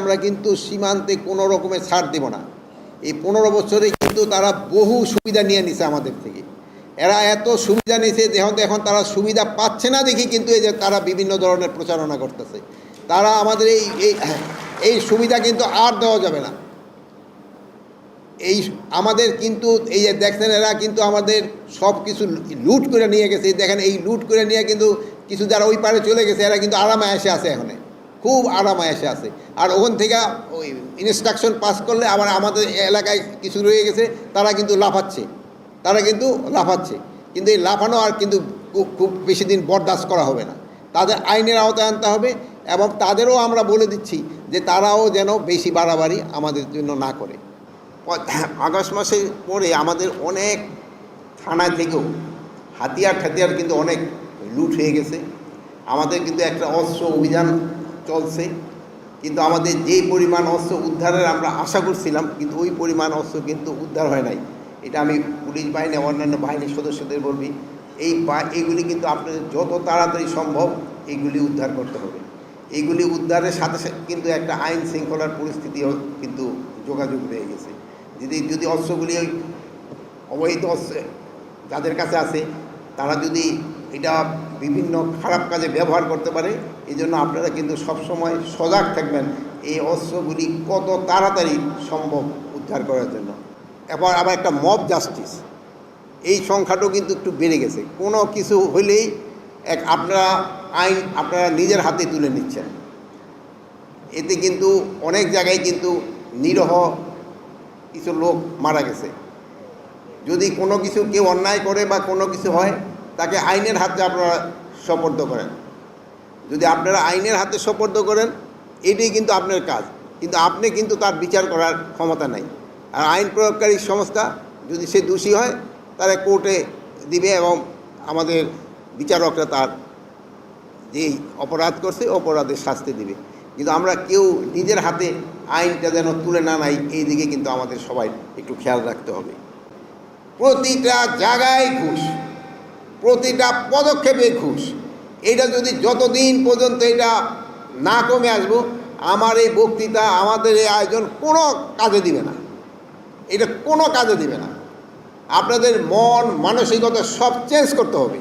আমরা কিন্তু সীমান্তে কোনো রকমের ছাড় দেব না। এই পনেরো বছরে কিন্তু তারা বহু সুবিধা নিয়ে নিছে আমাদের থেকে। এরা এত সুবিধা নিয়েছে যেহেতু এখন তারা সুবিধা পাচ্ছে না দেখি কিন্তু এই যে তারা বিভিন্ন ধরনের প্রচারণা করতেছে। তারা আমাদের এই এই এই সুবিধা কিন্তু আর দেওয়া যাবে না। এই আমাদের কিন্তু, এই যে দেখছেন এরা কিন্তু আমাদের সব কিছু লুট করে নিয়ে গেছে। দেখেন এই লুট করে নিয়ে কিন্তু কিছু যারা ওই পারে চলে গেছে, এরা কিন্তু আরামে এসে আছে এখানে। খুব আরামে এসে আছে। আর ওখান থেকে ওই ইনস্ট্রাকশন পাস করলে আবার আমাদের এলাকায় কিছু রয়ে গেছে, তারা কিন্তু লাফাচ্ছে। তারা কিন্তু লাফাচ্ছে। কিন্তু এই লাফানো আর কিন্তু খুব খুব বেশি দিন বরদাস্ত করা হবে না। তাদের আইনের আওতায় আনতে হবে এবং তাদেরও আমরা বলে দিচ্ছি যে তারাও যেন বেশি বাড়াবাড়ি আমাদের জন্য না করে। আগস্ট মাসের পরে আমাদের অনেক থানা থেকেও হাতিয়ার ঠাতিয়ার কিন্তু অনেক লুট হয়ে গেছে। আমাদের কিন্তু একটা অস্ত্র অভিযান চলছে। কিন্তু আমাদের যে পরিমাণ অস্ত্র উদ্ধারের আমরা আশা করছিলাম, কিন্তু ওই পরিমাণ অস্ত্র কিন্তু উদ্ধার হয় নাই। এটা আমি পুলিশ বাহিনী, অন্যান্য বাহিনীর সদস্যদের বলবি, এই এইগুলি কিন্তু আপনাদের যত তাড়াতাড়ি সম্ভব এইগুলি উদ্ধার করতে হবে। এইগুলি উদ্ধারের সাথে সাথে কিন্তু একটা আইন শৃঙ্খলার পরিস্থিতিও কিন্তু যোগাযোগ রয়ে গেছে। যদি যদি অস্ত্রগুলি অবৈধ অস্ত্র যাদের কাছে আছে, তারা যদি এটা বিভিন্ন খারাপ কাজে ব্যবহার করতে পারে, এই জন্য আপনারা কিন্তু সবসময় সজাগ থাকবেন এই অস্ত্রগুলি কত তাড়াতাড়ি সম্ভব উদ্ধার করার জন্য। এবার আবার একটা মব জাস্টিস, এই সংখ্যাটাও কিন্তু একটু বেড়ে গেছে। কোনো কিছু হলেই এক আপনারা আইন আপনারা নিজের হাতে তুলে নিচ্ছেন। এতে কিন্তু অনেক জায়গায় কিন্তু নিরহ কিছু লোক মারা গেছে। যদি কোনো কিছু কেউ অন্যায় করে বা কোনো কিছু হয় তাকে আইনের হাতে আপনারা সপর্দ করেন। যদি আপনারা আইনের হাতে সপর্দ করেন, এটাই কিন্তু আপনার কাজ। কিন্তু আপনি কিন্তু তার বিচার করার ক্ষমতা নাই। আর আইন প্রয়োগকারী সংস্থা যদি সে দোষী হয় তারা কোর্টে দিবে এবং আমাদের বিচারকরা তার যেই অপরাধ করছে, অপরাধের শাস্তি দিবে। কিন্তু আমরা কেউ নিজের হাতে আইনটা যেন তুলে না নাই, এই দিকে কিন্তু আমাদের সবাই একটু খেয়াল রাখতে হবে। প্রতিটা জায়গায় ঘুষ। প্রতিটা পদক্ষেপে খুশ এটা যদি যতদিন পর্যন্ত এটা না কমে আসব, আমার এই বক্তৃতা, আমাদের এই আয়োজন কোনো কাজে দিবে না। এটা কোনো কাজে দিবে না। আপনাদের মন, মানসিকতা সব চেঞ্জ করতে হবে।